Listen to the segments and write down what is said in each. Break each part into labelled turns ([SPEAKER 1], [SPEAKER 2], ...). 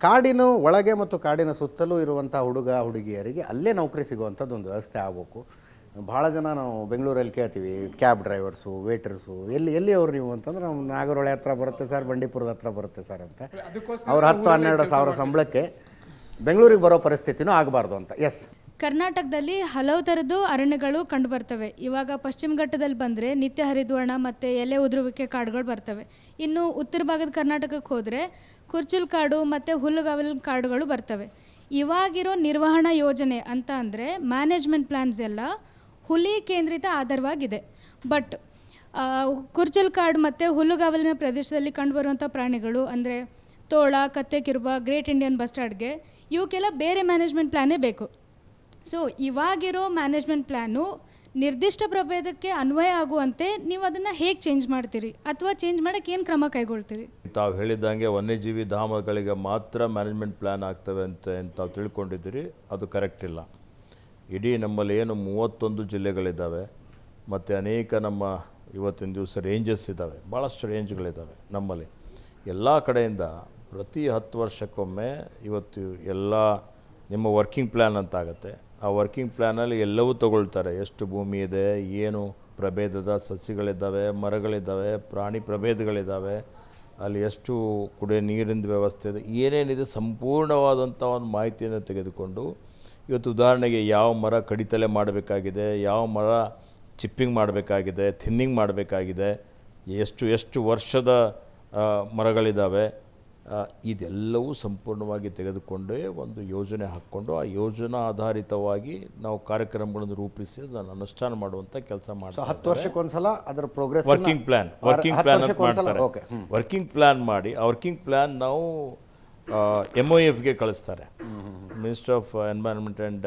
[SPEAKER 1] ಕಾಡಿನ ಒಳಗೆ ಮತ್ತು ಕಾಡಿನ ಸುತ್ತಲೂ ಇರುವಂಥ ಹುಡುಗ ಹುಡುಗಿಯರಿಗೆ ಅಲ್ಲೇ ನೌಕರಿ ಸಿಗುವಂಥದ್ದು ಒಂದು ವ್ಯವಸ್ಥೆ ಆಗಬೇಕು. ಭಾಳ ಜನ ನಾವು ಬೆಂಗಳೂರಲ್ಲಿ ಕೇಳ್ತೀವಿ ಕ್ಯಾಬ್ ಡ್ರೈವರ್ಸು ವೇಟರ್ಸು ಎಲ್ಲಿ ಎಲ್ಲಿ ಅವ್ರು ನೀವು ಅಂತಂದ್ರೆ ನಮ್ಮ ನಾಗರಹೊಳೆ ಹತ್ರ ಬರುತ್ತೆ ಸರ್ ಬಂಡೀಪುರದ ಹತ್ರ ಬರುತ್ತೆ ಸರ್ ಅಂತ. ಅವ್ರ ಹತ್ತು ಹನ್ನೆರಡು ಸಾವಿರ ಸಂಬಳಕ್ಕೆ ಬೆಂಗಳೂರಿಗೆ ಬರೋ ಪರಿಸ್ಥಿತಿನೂ ಆಗಬಾರ್ದು ಅಂತ. ಎಸ್
[SPEAKER 2] ಕರ್ನಾಟಕದಲ್ಲಿ ಹಲವು ಥರದ್ದು ಅರಣ್ಯಗಳು ಕಂಡುಬರ್ತವೆ ಇವಾಗ ಪಶ್ಚಿಮ ಘಟ್ಟದಲ್ಲಿ ಬಂದರೆ ನಿತ್ಯ ಹರಿದ್ವರ್ಣ ಮತ್ತು ಎಲೆ ಉದುರುವಿಕೆ ಕಾಡುಗಳು ಬರ್ತವೆ. ಇನ್ನು ಉತ್ತರ ಭಾಗದ ಕರ್ನಾಟಕಕ್ಕೆ ಹೋದರೆ ಕುರ್ಚಿಲ್ ಕಾಡು ಮತ್ತು ಹುಲ್ಲುಗಾವಲು ಕಾಡುಗಳು ಬರ್ತವೆ. ಇವಾಗಿರೋ ನಿರ್ವಹಣಾ ಯೋಜನೆ ಅಂತ ಅಂದರೆ ಮ್ಯಾನೇಜ್ಮೆಂಟ್ ಪ್ಲ್ಯಾನ್ಸ್ ಎಲ್ಲ ಹುಲಿ ಕೇಂದ್ರಿತ ಆಧಾರವಾಗಿದೆ. ಬಟ್ ಕುರ್ಚಲ್ ಕಾಡು ಮತ್ತು ಹುಲ್ಲುಗಾವಲಿನ ಪ್ರದೇಶದಲ್ಲಿ ಕಂಡುಬರುವಂಥ ಪ್ರಾಣಿಗಳು ಅಂದರೆ ತೋಳ, ಕತ್ತೆ, ಕಿರುಬ, ಗ್ರೇಟ್ ಇಂಡಿಯನ್ ಬಸ್ಟಾರ್ಡ್ಗೆ ಇವಕ್ಕೆಲ್ಲ ಬೇರೆ ಮ್ಯಾನೇಜ್ಮೆಂಟ್ ಪ್ಲ್ಯಾನೇ ಬೇಕು. ಸೊ ಇವಾಗಿರೋ ಮ್ಯಾನೇಜ್ಮೆಂಟ್ ಪ್ಲ್ಯಾನು ನಿರ್ದಿಷ್ಟ ಪ್ರಭೇದಕ್ಕೆ ಅನ್ವಯ ಆಗುವಂತೆ ನೀವು ಅದನ್ನು ಹೇಗೆ ಚೇಂಜ್ ಮಾಡ್ತೀರಿ? ಅಥವಾ ಚೇಂಜ್ ಮಾಡೋಕ್ಕೆ ಏನು ಕ್ರಮ ಕೈಗೊಳ್ತೀರಿ?
[SPEAKER 3] ತಾವು ಹೇಳಿದಂಗೆ ವನ್ಯಜೀವಿ ಧಾಮಗಳಿಗೆ ಮಾತ್ರ ಮ್ಯಾನೇಜ್ಮೆಂಟ್ ಪ್ಲ್ಯಾನ್ ಆಗ್ತವೆ ಅಂತ ತಾವು ತಿಳ್ಕೊಂಡಿದ್ದೀರಿ. ಅದು ಕರೆಕ್ಟ್ ಇಲ್ಲ. ಇಡೀ ನಮ್ಮಲ್ಲಿ ಏನು ಮೂವತ್ತೊಂದು ಜಿಲ್ಲೆಗಳಿದ್ದಾವೆ. ಮತ್ತು ಅನೇಕ ನಮ್ಮ ಇವತ್ತಿನ ದಿವಸ ರೇಂಜಸ್ ಇದ್ದಾವೆ. ಭಾಳಷ್ಟು ರೇಂಜ್ಗಳಿದ್ದಾವೆ ನಮ್ಮಲ್ಲಿ. ಎಲ್ಲ ಕಡೆಯಿಂದ ಪ್ರತಿ ಹತ್ತು ವರ್ಷಕ್ಕೊಮ್ಮೆ ಇವತ್ತು ಎಲ್ಲ ನಿಮ್ಮ ವರ್ಕಿಂಗ್ ಪ್ಲ್ಯಾನ್ ಅಂತ ಆಗುತ್ತೆ. ಆ ವರ್ಕಿಂಗ್ ಪ್ಲ್ಯಾನಲ್ಲಿ ಎಲ್ಲವೂ ತಗೊಳ್ತಾರೆ. ಎಷ್ಟು ಭೂಮಿ ಇದೆ, ಏನು ಪ್ರಭೇದದ ಸಸಿಗಳಿದ್ದಾವೆ, ಮರಗಳಿದ್ದಾವೆ, ಪ್ರಾಣಿ ಪ್ರಭೇದಗಳಿದ್ದಾವೆ, ಅಲ್ಲಿ ಎಷ್ಟು ಕುಡಿಯೋ ನೀರಿನ ವ್ಯವಸ್ಥೆ ಇದೆ ಏನೇನಿದೆ ಸಂಪೂರ್ಣವಾದಂಥ ಒಂದು ಮಾಹಿತಿಯನ್ನು ತೆಗೆದುಕೊಂಡು, ಇವತ್ತು ಉದಾಹರಣೆಗೆ ಯಾವ ಮರ ಕಡಿತಲೆ ಮಾಡಬೇಕಾಗಿದೆ, ಯಾವ ಮರ ಚಿಪ್ಪಿಂಗ್ ಮಾಡಬೇಕಾಗಿದೆ ಥಿನ್ನಿಂಗ್ ಮಾಡಬೇಕಾಗಿದೆ, ಎಷ್ಟು ಎಷ್ಟು ವರ್ಷದ ಮರಗಳಿದ್ದಾವೆ ಇದೆಲ್ಲವೂ ಸಂಪೂರ್ಣವಾಗಿ ತೆಗೆದುಕೊಂಡೇ ಒಂದು ಯೋಜನೆ ಹಾಕ್ಕೊಂಡು ಆ ಯೋಜನಾ ಆಧಾರಿತವಾಗಿ ನಾವು ಕಾರ್ಯಕ್ರಮಗಳನ್ನು ರೂಪಿಸಿ ಅದನ್ನು ಅನುಷ್ಠಾನ ಮಾಡುವಂಥ ಕೆಲಸ ಮಾಡ್ತಾರೆ
[SPEAKER 1] ಹತ್ತು ವರ್ಷಕ್ಕೊಂದ್ಸಲ ಅದರ progress
[SPEAKER 3] working plan working plan ಅಂತ ಮಾಡ್ತಾರೆ.
[SPEAKER 1] ಓಕೆ
[SPEAKER 3] ವರ್ಕಿಂಗ್ ಪ್ಲ್ಯಾನ್ ಮಾಡಿ ಆ ವರ್ಕಿಂಗ್ ಪ್ಲ್ಯಾನ್ ನಾವು ಎಂ ಒ ಎಫ್ಗೆ ಕಳಿಸ್ತಾರೆ. Minister of environment and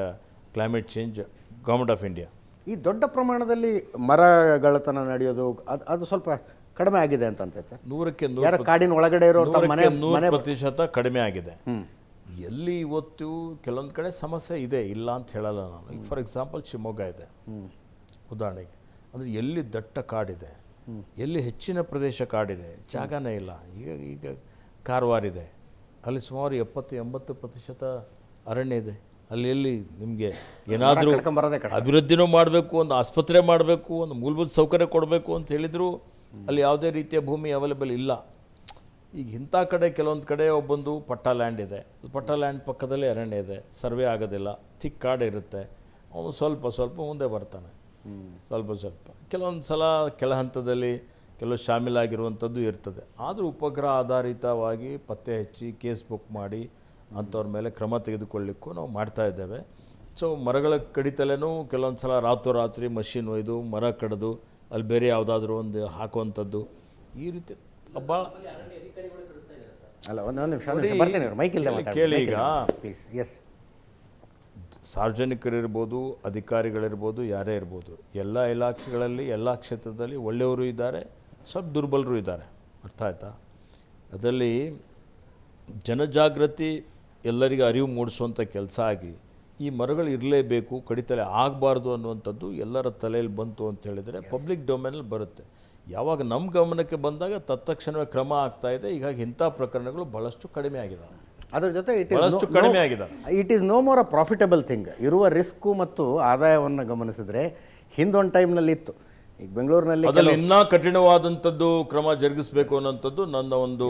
[SPEAKER 3] climate change government of India
[SPEAKER 1] ಈ ದೊಡ್ಡ ಪ್ರಮಾಣದಲ್ಲಿ ಮರಗಳತನ ನಡೆಯೋದು ಅದು ಅದು ಸ್ವಲ್ಪ ಕಡಿಮೆ ಆಗಿದೆ ಅಂತ ಅನ್ಸುತ್ತೆ
[SPEAKER 3] ನೂರಕ್ಕೆ
[SPEAKER 1] ಯಾರ
[SPEAKER 3] ನೂರು
[SPEAKER 1] ಕಾಡಿನ ಒಳಗಡೆ ಇರೋ ಮನೆ ಮನೆ
[SPEAKER 3] ಪ್ರತಿಶತ ಕಡಿಮೆ ಆಗಿದೆ. ಎಲ್ಲಿ ಇವತ್ತು ಕೆಲವೊಂದು ಕಡೆ ಸಮಸ್ಯೆ ಇದೆ ಇಲ್ಲ ಅಂತ ಹೇಳಲ್ಲ ನಾನು. ಈಗ ಫಾರ್ ಎಕ್ಸಾಂಪಲ್ ಶಿವಮೊಗ್ಗ ಇದೆ. ಉದಾಹರಣೆಗೆ. ಅಂದರೆ ಎಲ್ಲಿ ದಟ್ಟ ಕಾಡಿದೆ ಎಲ್ಲಿ ಹೆಚ್ಚಿನ ಪ್ರದೇಶ ಕಾಡಿದೆ ಜಾಗನೇ ಇಲ್ಲ. ಈಗ ಈಗ ಕಾರವಾರ ಇದೆ. ಅಲ್ಲಿ ಸುಮಾರು ಎಪ್ಪತ್ತು ಎಂಬತ್ತು ಪ್ರತಿಶತ ಅರಣ್ಯ ಇದೆ. ಅಲ್ಲಿ ಎಲ್ಲಿ ನಿಮಗೆ ಏನಾದರೂ ಅಭಿವೃದ್ಧಿನೂ ಮಾಡಬೇಕು ಒಂದು ಆಸ್ಪತ್ರೆ ಮಾಡಬೇಕು ಒಂದು ಮೂಲಭೂತ ಸೌಕರ್ಯ ಕೊಡಬೇಕು ಅಂತ ಹೇಳಿದ್ರು ಅಲ್ಲಿ ಯಾವುದೇ ರೀತಿಯ ಭೂಮಿ ಅವೈಲೇಬಲ್ ಇಲ್ಲ. ಈಗ ಇಂಥ ಕಡೆ ಕೆಲವೊಂದು ಕಡೆ ಒಬ್ಬೊಂದು ಪಟ್ಟ ಲ್ಯಾಂಡ್ ಇದೆ. ಪಟ್ಟ ಲ್ಯಾಂಡ್ ಪಕ್ಕದಲ್ಲಿ ಅರಣ್ಯ ಇದೆ. ಸರ್ವೆ ಆಗೋದಿಲ್ಲ. ತಿಕ್ ಕಾಡು ಇರುತ್ತೆ. ಅವನು ಸ್ವಲ್ಪ ಸ್ವಲ್ಪ ಮುಂದೆ ಬರ್ತಾನೆ. ಸ್ವಲ್ಪ ಸ್ವಲ್ಪ. ಕೆಲವೊಂದು ಸಲ ಕೆಲ ಹಂತದಲ್ಲಿ ಕೆಲವು ಶಾಮೀಲಾಗಿರುವಂಥದ್ದು ಇರ್ತದೆ. ಆದರೂ ಉಪಗ್ರಹ ಆಧಾರಿತವಾಗಿ ಪತ್ತೆ ಹಚ್ಚಿ ಕೇಸ್ ಬುಕ್ ಮಾಡಿ ಅಂಥವ್ರ ಮೇಲೆ ಕ್ರಮ ತೆಗೆದುಕೊಳ್ಳಿಕ್ಕೂ ನಾವು ಮಾಡ್ತಾ ಇದ್ದೇವೆ. ಸೊ ಮರಗಳ ಕಡಿತಲೇ ಕೆಲವೊಂದು ಸಲ ರಾತ್ರೋರಾತ್ರಿ ಮಷಿನ್ ಒಯ್ದು ಮರ ಕಡಿದು ಅಲ್ಲಿ ಬೇರೆ ಯಾವುದಾದ್ರೂ ಒಂದು ಹಾಕುವಂಥದ್ದು. ಈ ರೀತಿ ಭಾಳ
[SPEAKER 1] ಅಲ್ಲ ಒಂದೊಂದು ನಿಮಿಷ ಒಂದು ನಿಮಿಷ.
[SPEAKER 3] ಕೇಳಿ ಈಗ.
[SPEAKER 1] ಪ್ಲೀಸ್ ಎಸ್
[SPEAKER 3] ಸಾರ್ವಜನಿಕರಿರ್ಬೋದು ಅಧಿಕಾರಿಗಳಿರ್ಬೋದು ಯಾರೇ ಇರ್ಬೋದು ಎಲ್ಲ ಇಲಾಖೆಗಳಲ್ಲಿ ಎಲ್ಲ ಕ್ಷೇತ್ರದಲ್ಲಿ ಒಳ್ಳೆಯವರು ಇದ್ದಾರೆ ಸ್ವಲ್ಪ ದುರ್ಬಲರು ಇದ್ದಾರೆ. ಅರ್ಥ ಆಯ್ತಾ? ಅದರಲ್ಲಿ ಜನಜಾಗೃತಿ ಎಲ್ಲರಿಗೂ ಅರಿವು ಮೂಡಿಸುವಂಥ ಕೆಲಸ ಆಗಿ ಈ ಮರಗಳು ಇರಲೇಬೇಕು ಕಡಿತಲೆ ಆಗಬಾರ್ದು ಅನ್ನುವಂಥದ್ದು ಎಲ್ಲರ ತಲೆಯಲ್ಲಿ ಬಂತು ಅಂತ ಹೇಳಿದರೆ ಪಬ್ಲಿಕ್ ಡೊಮೇನಲ್ಲಿ ಬರುತ್ತೆ. ಯಾವಾಗ ನಮ್ಮ ಗಮನಕ್ಕೆ ಬಂದಾಗ ತತ್ಕ್ಷಣವೇ ಕ್ರಮ ಆಗ್ತಾ ಇದೆ. ಹೀಗಾಗಿ ಇಂಥ ಪ್ರಕರಣಗಳು ಬಹಳಷ್ಟು ಕಡಿಮೆ ಆಗಿದೆ
[SPEAKER 1] ಅದರ ಜೊತೆ ಇಟ್
[SPEAKER 3] ಬಹಳಷ್ಟು ಕಡಿಮೆ ಆಗಿದೆ.
[SPEAKER 1] It is no more a profitable thing ಇರುವ ರಿಸ್ಕು ಮತ್ತು ಆದಾಯವನ್ನು ಗಮನಿಸಿದ್ರೆ ಹಿಂದೊಂದು ಟೈಮ್ನಲ್ಲಿ ಇತ್ತು. ಈಗ ಬೆಂಗಳೂರಿನಲ್ಲಿ
[SPEAKER 3] ಅದರಲ್ಲಿ ಇನ್ನೂ ಕಠಿಣವಾದಂಥದ್ದು ಕ್ರಮ ಜರುಗಿಸಬೇಕು ಅನ್ನೋಂಥದ್ದು ನನ್ನ ಒಂದು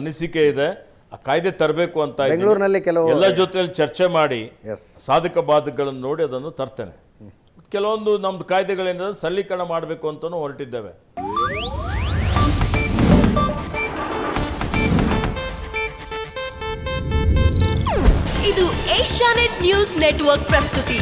[SPEAKER 3] ಅನಿಸಿಕೆ ಇದೆ. ಆ ಕಾಯ್ದೆ ತರಬೇಕು ಅಂತ ಇದ್ದೀನಿ.
[SPEAKER 1] ಬೆಂಗಳೂರಿನಲ್ಲಿ ಕೆಲವು
[SPEAKER 3] ಎಲ್ಲ ಜೊತೆಯಲ್ಲಿ ಚರ್ಚೆ ಮಾಡಿ
[SPEAKER 1] ಎಸ್
[SPEAKER 3] ಸಾಧಕ ಬಾಧಕಗಳನ್ನು ನೋಡಿ ಅದನ್ನು ತರ್ತೇನೆ. ಕೆಲವೊಂದು ನಮ್ದು ಕಾಯ್ದೆಗಳೇನಿದೆ ಸರಳೀಕರಣ ಮಾಡಬೇಕು ಅಂತಲೂ ಹೊರಟಿದ್ದೇವೆ.
[SPEAKER 4] ಇದು ಏಷ್ಯಾನೆಟ್ ನ್ಯೂಸ್ ನೆಟ್ವರ್ಕ್ ಪ್ರಸ್ತುತಿ.